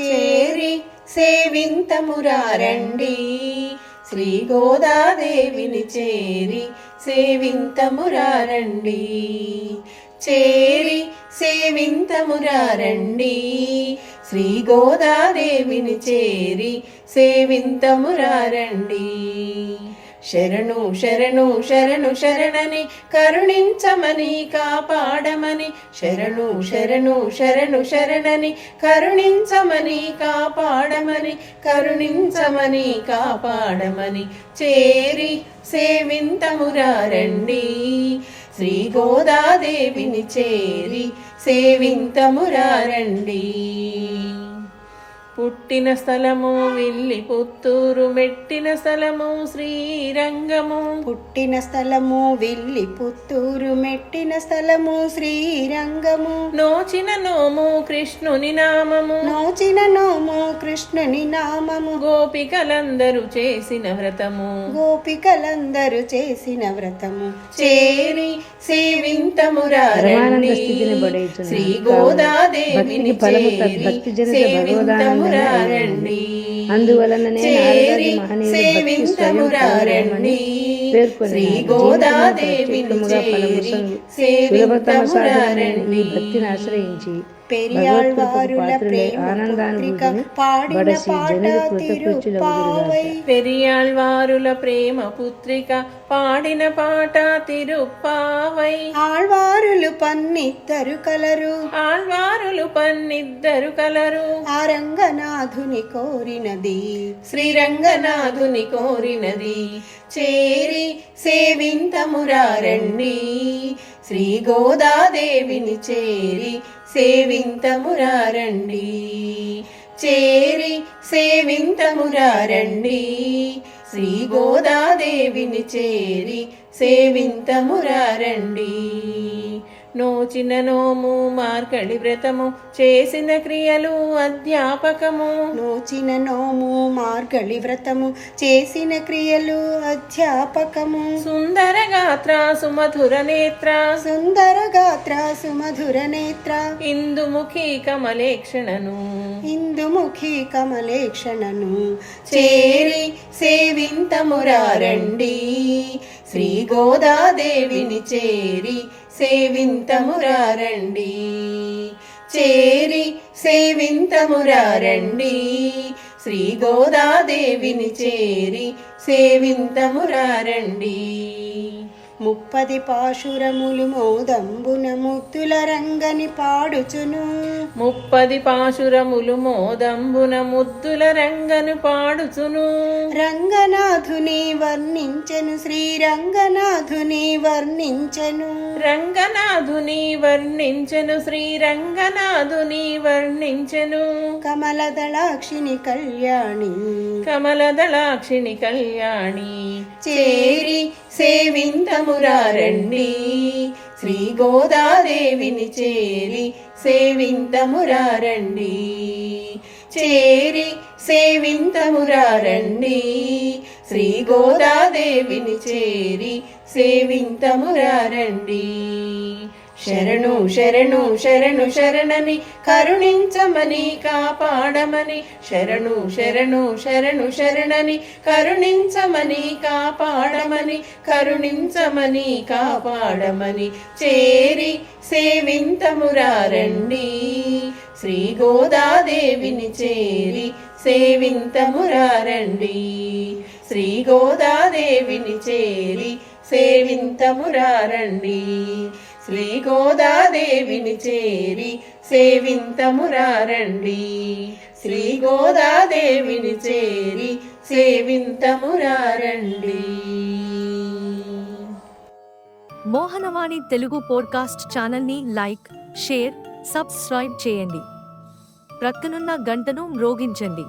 చేరి సేవింతమురారండి. శ్రీ గోదాదేవిని చేరి సేవింతమురారండి. చేరి సేవింతమురారండి. శ్రీ గోదాదేవిని చేరి సేవింతమురారండి. శరణు శరణు శరణు శరణని కరుణించమని కాపాడమని. శరణు శరణు శరణు శరణని కరుణించమని కాపాడమని. కరుణించమని కాపాడమని. చేరి సేవింతమురారండి. శ్రీ గోదాదేవిని చేరి సేవింతమురారండి. పుట్టిన స్థలము విల్లి పుత్తూరు మెట్టిన స్థలము శ్రీరంగము. పుట్టిన స్థలము విల్లి పుత్తూరు మెట్టిన స్థలము శ్రీరంగము. నోచిన నోము కృష్ణుని నామము. నోచిన నోము కృష్ణుని నామము. గోపికలందరూ చేసిన వ్రతము. గోపికలందరూ చేసిన వ్రతము. చేరి బడేయుచున్నాను. శ్రీ గోదాదేవిని సేవింతమురారండి అందువలననే సేవింతమురారండి. పేర్కొని భక్తిని ఆశ్రయించి పెరియాళ్వారుల ప్రేమ పుత్రిక పాడిన పాట తిరుప్పావై ఆళ్వారులు పన్నిద్దరు కలరు. ఆళ్వారులు పన్నిద్దరు కలరు. ఆ రంగనాథుని కోరినది. శ్రీరంగనాథుని కోరినది. చేరి సేవింతమురారండి శ్రీ గోదాదేవిని చేరి సేవింతమురారండి చేరి సేవింతమురారండి శ్రీ గోదాదేవిని చేరి సేవింతమురారండి నోచిన నోము మార్కళి వ్రతము చేసిన క్రియలు అధ్యాపకము. నోచిన నోము మార్గళి వ్రతము చేసిన క్రియలు అధ్యాపకము. సుందర గాత్ర సుమధుర నేత్ర. సుందర గాత్ర సుమధుర నేత్ర. ఇందుముఖి కమలేక్షణను. ఇందుముఖి కమలేక్షణను. చేరి సేవింతమురారండి. శ్రీ గోదాదేవిని చేరి సేవింతమురారండి. చేరి సేవింతమురారండి. శ్రీ గోదాదేవిని చేరి సేవింతమురారండి. ముప్పది పాశురములు మోదంబున ముద్దుల రంగని పాడుచును. ముప్పది పాశురములు మోదంబున ముద్దుల రంగను పాడుచును. రంగనాథుని వర్ణించెను శ్రీ రంగనాథుని వర్ణించెను. రంగనాథుని వర్ణించెను శ్రీ రంగనాథుని వర్ణించెను. కమలదళాక్షిని కళ్యాణి. కమలదళాక్షిణి కళ్యాణి. చేరి సేవింతమురారండి శ్రీ గోదాదేవిని చేరి సేవింతమురారండి చేరి సేవింతమురారండి శ్రీ గోదాదేవిని చేరి సేవింతమురారండి శరణు శరణు శరణు శరణని కరుణించమని కాపాడమని. శరణు శరణు శరణు శరణని కరుణించమని కాపాడమని. కరుణించమని కాపాడమని. చేరి సేవింతమురారండి. శ్రీ గోదాదేవిని చేరి సేవింతమురారండి. శ్రీ గోదాదేవిని చేరి సేవింతమురారండి. శ్రీ గోదాదేవిని చేరి సేవింతమురారండి. శ్రీ గోదాదేవిని చేరి సేవింతమురారండి. మోహనవాణి తెలుగు పోడ్కాస్ట్ ఛానల్ని లైక్ షేర్ సబ్స్క్రైబ్ చేయండి. ప్రక్కనున్న గంటను మ్రోగించండి.